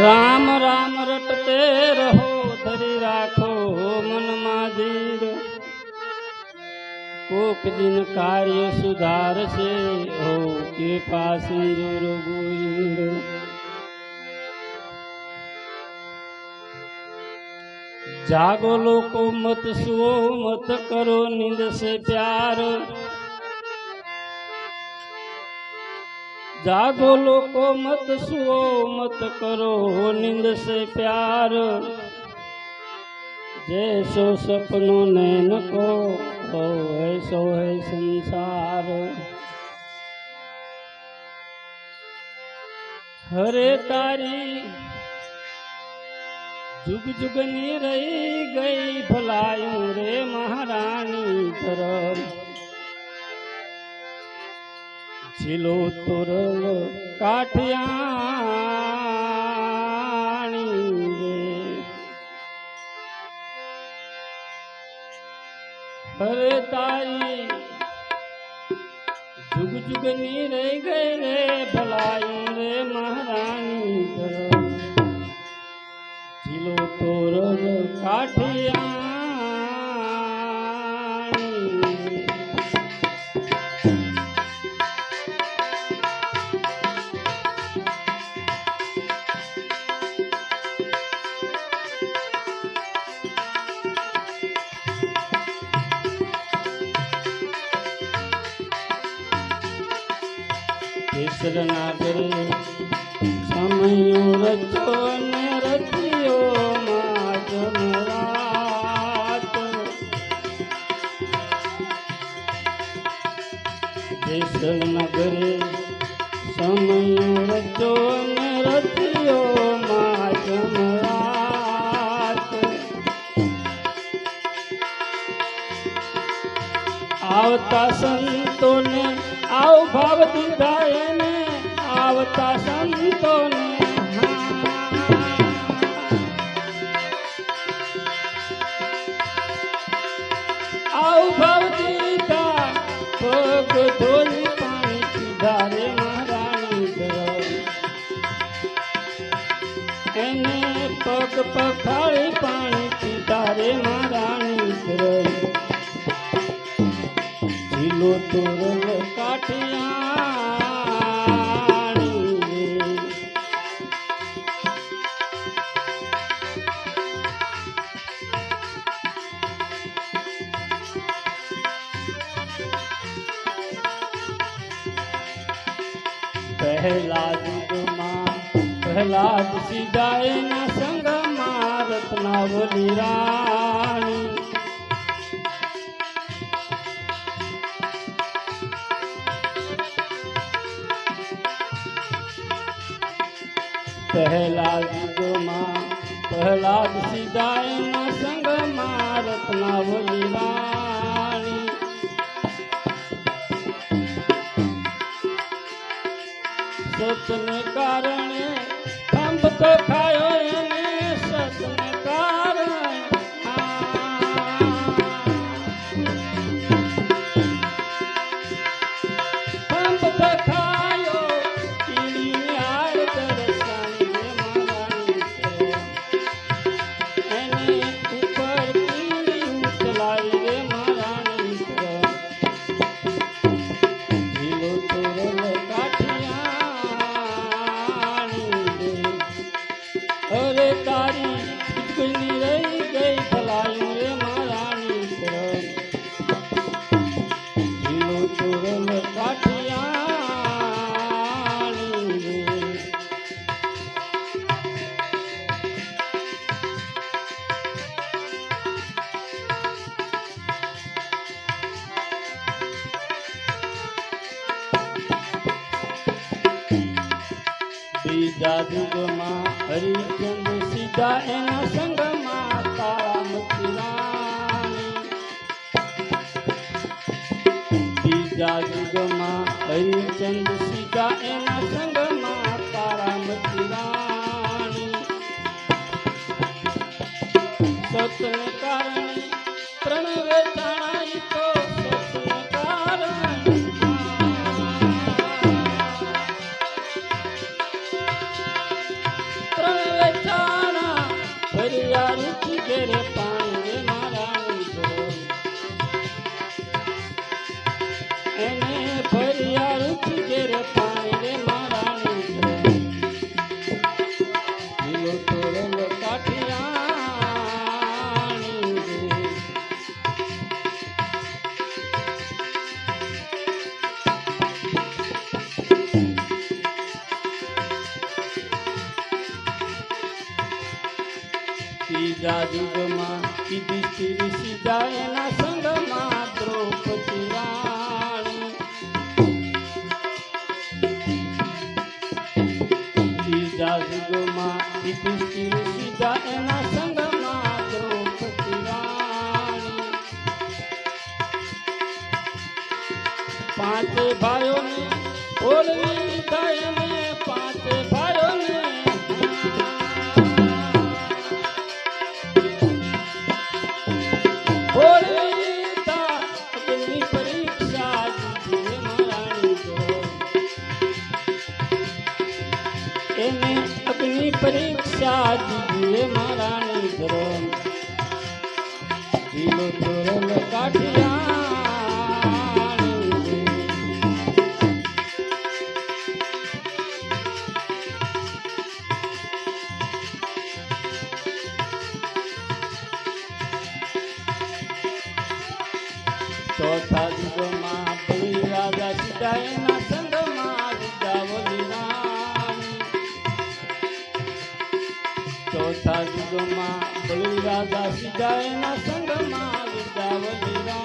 રામ રામ રટતે રહો, ધરી રાખો મનમાં ધીર. કોક દિન કાર્ય સુધારશે, હો કે પાસંજુર ગોવિંદ જાગો લોકો, મત સુઓ, મત કરો નિંદ સે પ્યાર. જાગો લોકો મત સુઓ, મત કરો નિંદ સે પ્યાર. જૈસો સપનો નૈનકો ઓ એસો હૈ સંસાર. હરે તારી, જુગ જુગની રહી ગઈ ભલાયું રે મહારાણી ધરમ. ઝીલો તોરલ કાઠિયાણી અરે તારી જુગ જુગની રહી ગઈ રે ભલાઈ રે મહારાણી ઝીલો તોરલ કાઠિયા નગરે સમય રચો ને રચ્યો રાત. આવતા સંતોને આવ ભાવ દીધા પખાળી પાણી પીધા રે મહારાણી ધરમ. જીલો તોરલ કાઠિયાણી. પહેલા યુગમાં પહેલા સીધા સીધાએના રત્નાવલી રાણી. પહેલા યુગમાં પહેલા જ સીધાએના સંગમાં રત્નાવલી રાણી. કારણે ખંભ તો ખાયો બીજા યુગમાં હરિચંદ સીતા એના સંગમાં તારામતી રાણી. સતને তিরিশ যায় না તો સાધુ માં ભૂલી રાજા સીધા એના સંઘમાં દીધા બોલી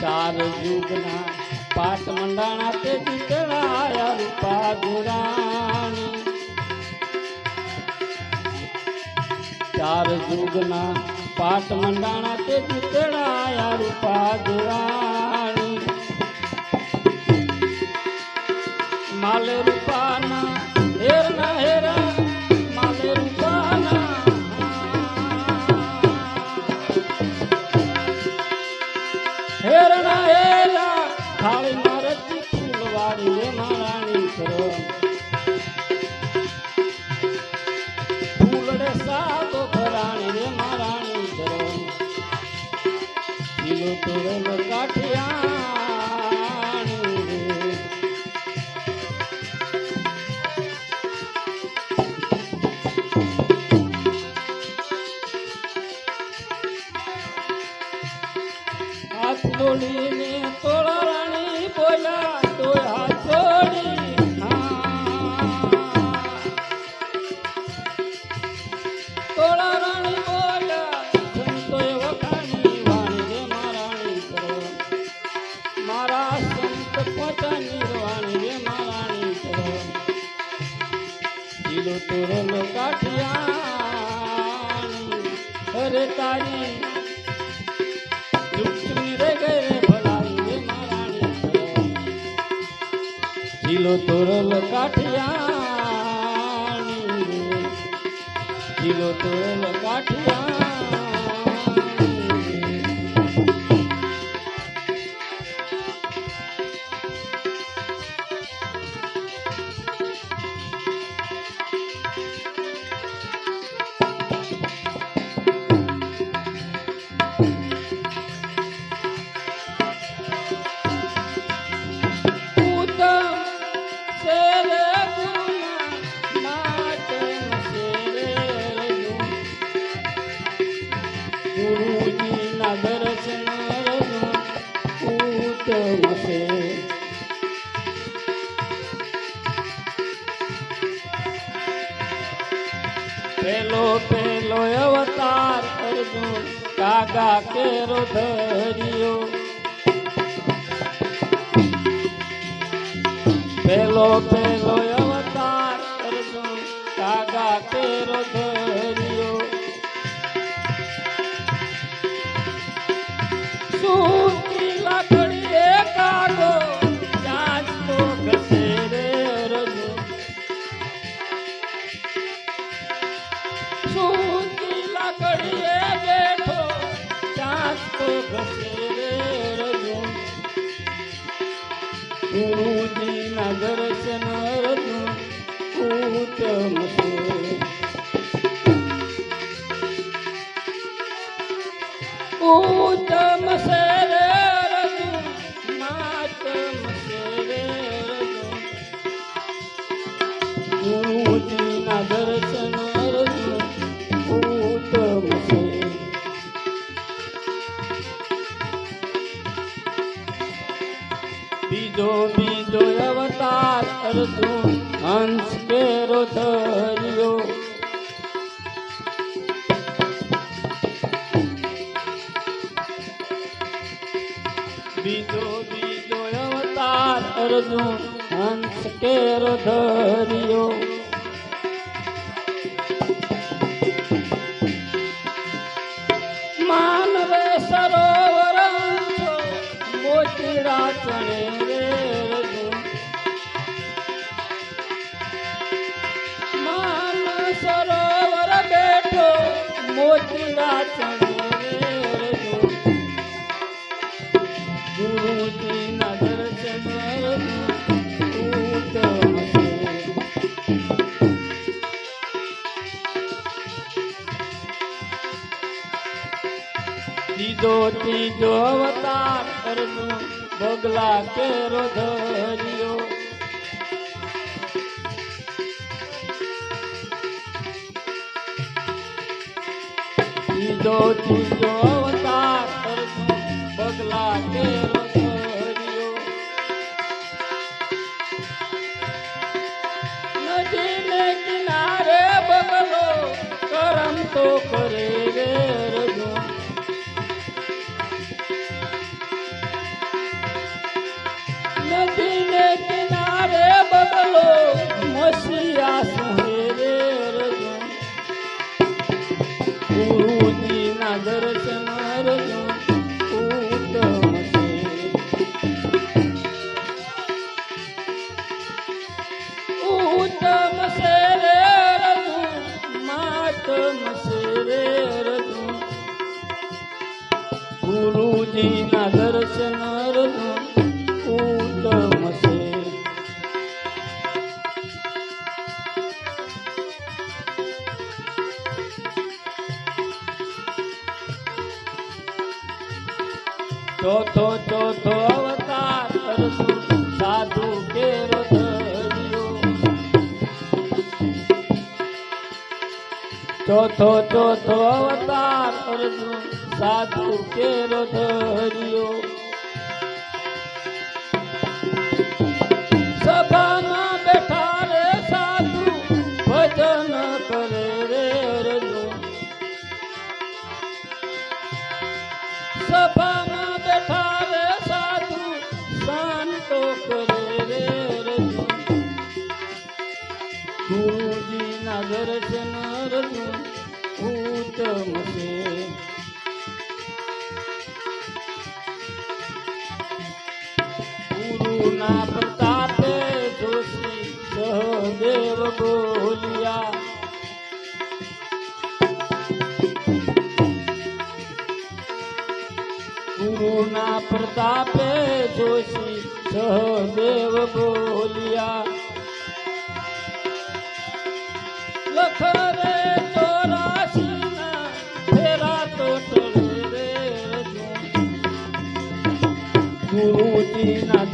ચાર યુગના પાઠ મંડાણા તે ચિતરાયા રૂપા ગુરાણી. ચાર યુગના પાઠ મંડાણા તે ચિતરાયા રૂપા ગુરાણી. માલ જો તોરલ કાઠિયાણી જીલો તોરલ કાઠિયાણી ગુરુજીના દર્શન ઉત્તમ છે પેલો પેલો અવતાર અર્જુન કાગા કેરો ધર્યો. પેલો પેલો બીજો બીજો અવતાર અર્જુન હંસ કેરો ધર્યો અર્જુન હંસ કેર ધર્યો. માનવે સરોવર મોતીડા ચણે સરોવર બેઠો મોતીડા ત્રીજો જોવતા કરનું ભોગલા કેરો ધર્યો. ત્રીજો જોવતા કરનું ભોગલા કેરો કિનારે બદલો મસીયા સુહેરે ગુરુજીના દર્શન અર્જુન ઉત્તમ છે ઉત્તમ છે રે રે ગુરુજીના દર્શન ચોથો ચોથો અવતાર અર્જુન સાધુ કેરો ધર્યો ગુરુના પ્રતાપે જોશી સહદેવ બોલ્યા ગુરુના પ્રતાપે જોશી સહદેવ બોલ્યા લખરે ચોરાશીના ફેરા તો. ગુરુજીના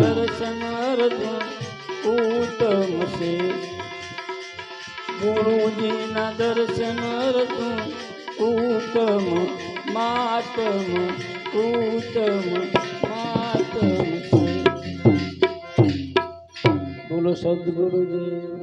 ગુરુજીના દર્શન રતું ઉત્તમ માતમ ઉત્તમ માતમ. બોલો સદગુરુદેવ